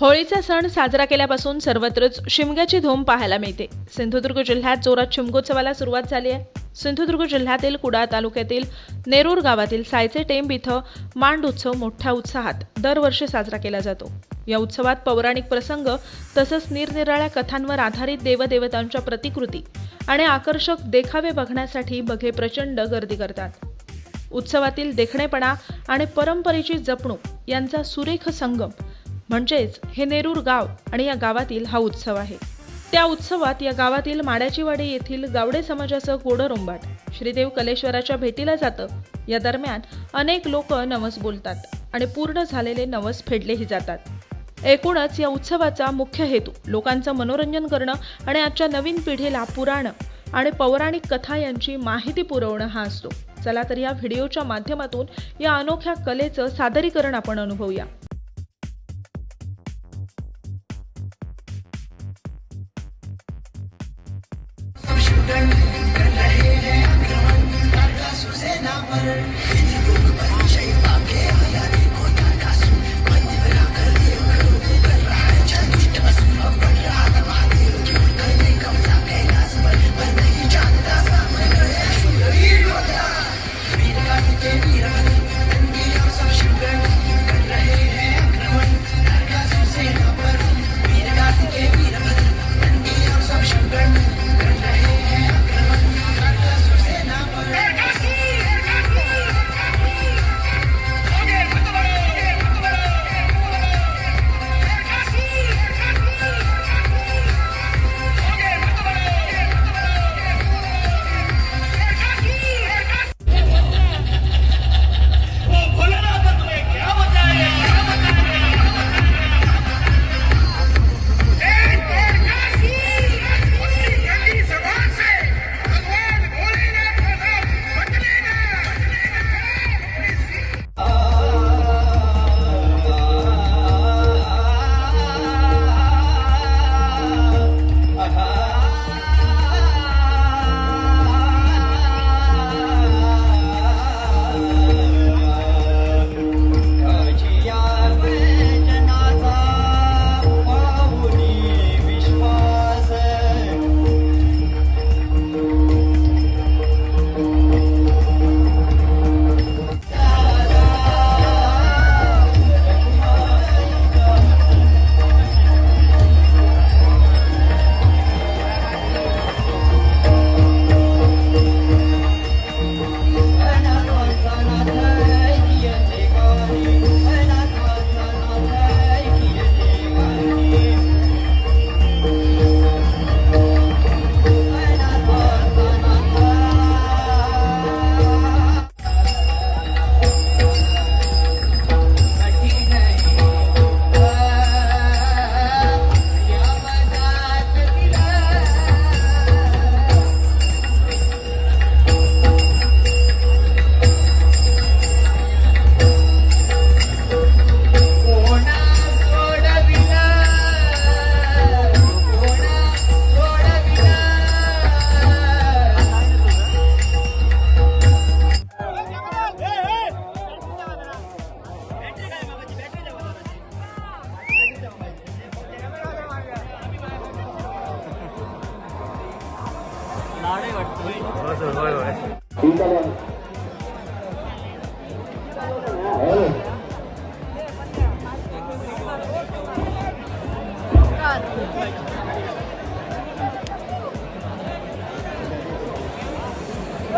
होळीचा सण साजरा केल्यापासून सर्वत्रच शिमग्याची धूम पाहायला मिळते. सिंधुदुर्ग जिल्ह्यात जोरात शिमगोत्सवाला सुरुवात झाली आहे. सिंधुदुर्ग जिल्ह्यातील कुडाळ तालुक्यातील नेरूर गावातील सायचे टेंब इथं मांड उत्सव मोठ्या उत्साहात दरवर्षी साजरा केला जातो. या उत्सवात पौराणिक प्रसंग तसंच निरनिराळ्या कथांवर आधारित देवदेवतांच्या प्रतिकृती आणि आकर्षक देखावे बघण्यासाठी बघे प्रचंड गर्दी करतात. उत्सवातील देखणेपणा आणि परंपरेची जपणूक यांचा सुरेख संगम म्हणजेच हे नेरूर गाव आणि या गावातील हा उत्सव आहे. त्या उत्सवात या गावातील माड्याचीवाडी येथील गावडे समाजाचं गोडरुंबाट श्रीदेव कलेश्वराच्या भेटीला जातं. या दरम्यान अनेक लोक नवस बोलतात आणि पूर्ण झालेले नवस फेडलेही जातात. एकूणच या उत्सवाचा मुख्य हेतू लोकांचं मनोरंजन करणं आणि आजच्या नवीन पिढीला पुराणं आणि पौराणिक कथा यांची माहिती पुरवणं हा असतो. चला तर या व्हिडिओच्या माध्यमातून या अनोख्या कलेचं सादरीकरण आपण अनुभवूया. butter.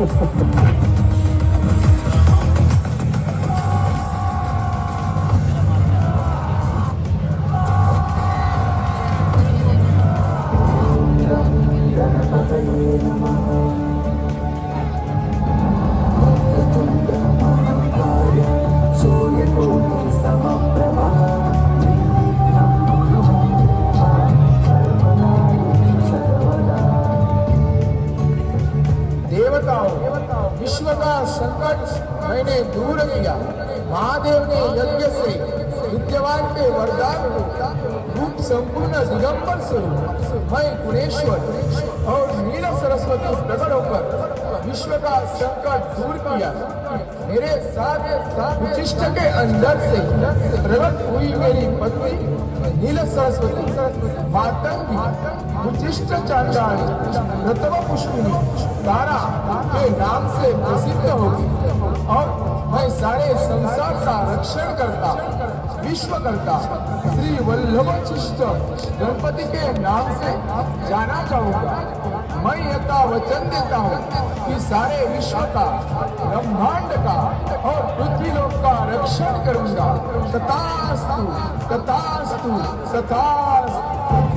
Ha ha ha ha. दूर किया। महादेव ने यज्ञ से विद्यमान के वरदान रूप संपूर्ण दिगंबर स्वरूप मैं गुणेश्वर और नील सरस्वती प्रकट होकर विश्व का संकट दूर किया। मेरे साथ उचिष्ट के अंदर से प्रकट हुई मेरी पत्नी नील सरस्वती। मातंगी। चांडाली रतव पुष्पिनी, तारा के नाम से प्रसिद्ध होगी और मैं सारे संसार का रक्षण करता विश्व करता श्री वल्लभ गणपति के नाम से जाना जाऊँगा। मैं यथा वचन देता हूँ कि सारे विश्व का, ब्रह्मांड का और पृथ्वी लोक का रक्षण करूँगा। तथास्तु तथास्तु तथास्तु।